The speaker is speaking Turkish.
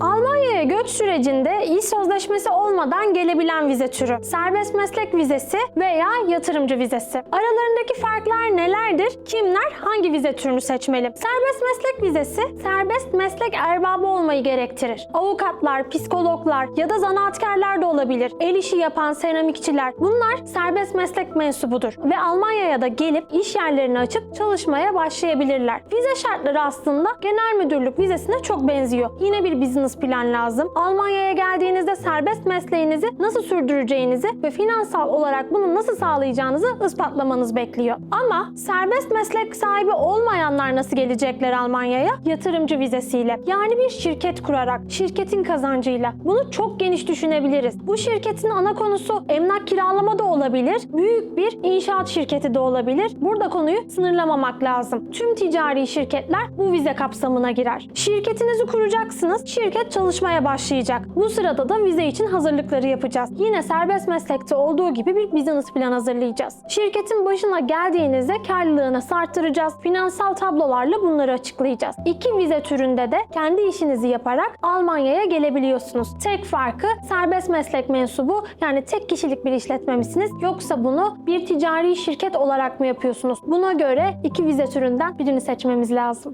Almanya'ya göç sürecinde iş sözleşmesi olmadan gelebilen vize türü. Serbest meslek vizesi veya yatırımcı vizesi. Aralarındaki farklar nelerdir? Kimler hangi vize türünü seçmeli? Serbest meslek vizesi serbest meslek erbabı olmayı gerektirir. Avukatlar, psikologlar ya da zanaatkarlar da olabilir. El işi yapan seramikçiler bunlar serbest meslek mensubudur ve Almanya'ya da gelip iş yerlerini açıp çalışmaya başlayabilirler. Vize şartları aslında genel müdürlük vizesine çok benziyor. Yine bir business plan lazım. Almanya'ya geldiğinizde serbest mesleğinizi nasıl sürdüreceğinizi ve finansal olarak bunu nasıl sağlayacağınızı ispatlamanız bekliyor. Ama serbest meslek sahibi olmayanlar nasıl gelecekler Almanya'ya? Yatırımcı vizesiyle. Yani bir şirket kurarak, şirketin kazancıyla. Bunu çok geniş düşünebiliriz. Bu şirketin ana konusu emlak kiralama da olabilir, büyük bir inşaat şirketi de olabilir. Burada konuyu sınırlamamak lazım. Tüm ticari şirketler bu vize kapsamına girer. Şirketinizi kuracaksınız, şirket çalışmaya başlayacak. Bu sırada da vize için hazırlıkları yapacağız. Yine serbest meslekte olduğu gibi bir business plan hazırlayacağız. Şirketin başına geldiğinizde karlılığını sarttıracağız. Finansal tablolarla bunları açıklayacağız. İki vize türünde de kendi işinizi yaparak Almanya'ya gelebiliyorsunuz. Tek farkı serbest meslek mensubu yani tek kişilik bir işletme misiniz yoksa bunu bir ticari şirket olarak mı yapıyorsunuz? Buna göre iki vize türünden birini seçmemiz lazım.